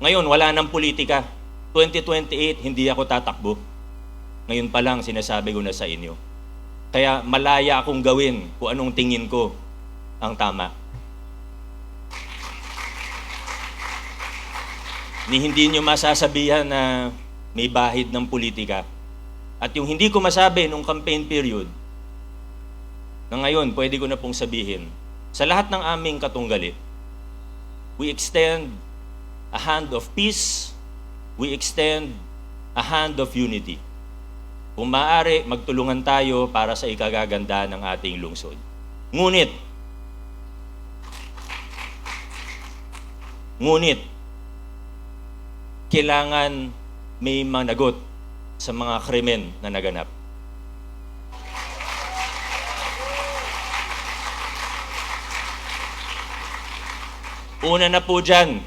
Ngayon, wala nang politika. 2028, hindi ako tatakbo. Ngayon pa lang, sinasabi ko na sa inyo. Kaya malaya akong gawin kung anong tingin ko ang tama. Ni hindi nyo masasabihan na may bahid ng politika. At yung hindi ko masabi nung campaign period, na ngayon, pwede ko na pong sabihin, sa lahat ng aming katunggali, we extend a hand of peace, we extend a hand of unity. Kung maaari, magtulungan tayo para sa ikagaganda ng ating lungsod. Ngunit, ngunit, kailangan may managot sa mga krimen na naganap. Una na po dyan,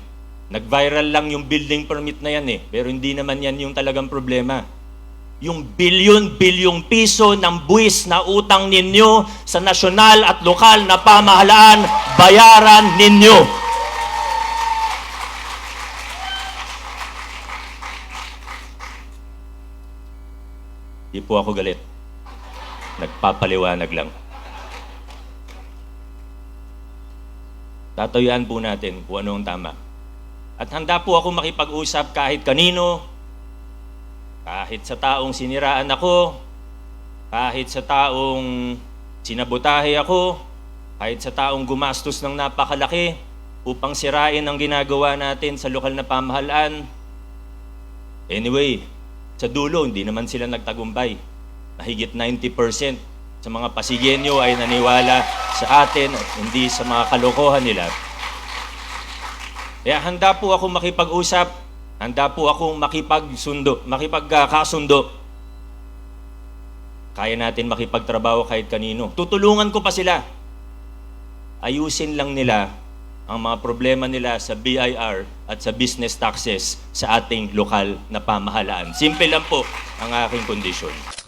nag-viral lang yung building permit na yan eh. Pero hindi naman yan yung talagang problema. Yung bilyon-bilyong piso ng buwis na utang ninyo sa nasyonal at lokal na pamahalaan, bayaran ninyo. Di po ako galit. Nagpapaliwanag lang. Tatayuan po natin kung ano ang tama. At handa po ako makipag-usap kahit kanino, kahit sa taong siniraan ako, kahit sa taong sinabotahe ako, kahit sa taong gumastos ng napakalaki upang sirain ang ginagawa natin sa lokal na pamahalaan. Anyway, sa dulo, hindi naman sila nagtagumpay. Mahigit 90% sa mga Pasigenyo ay naniwala sa atin at hindi sa mga kalokohan nila. Kaya handa po ako makipag-usap, handa po akong makipagsundo, makipagkasundo. Kaya natin makipagtrabaho kahit kanino. Tutulungan ko pa sila. Ayusin lang nila ang mga problema nila sa BIR at sa business taxes sa ating lokal na pamahalaan. Simple lang po ang aking kondisyon.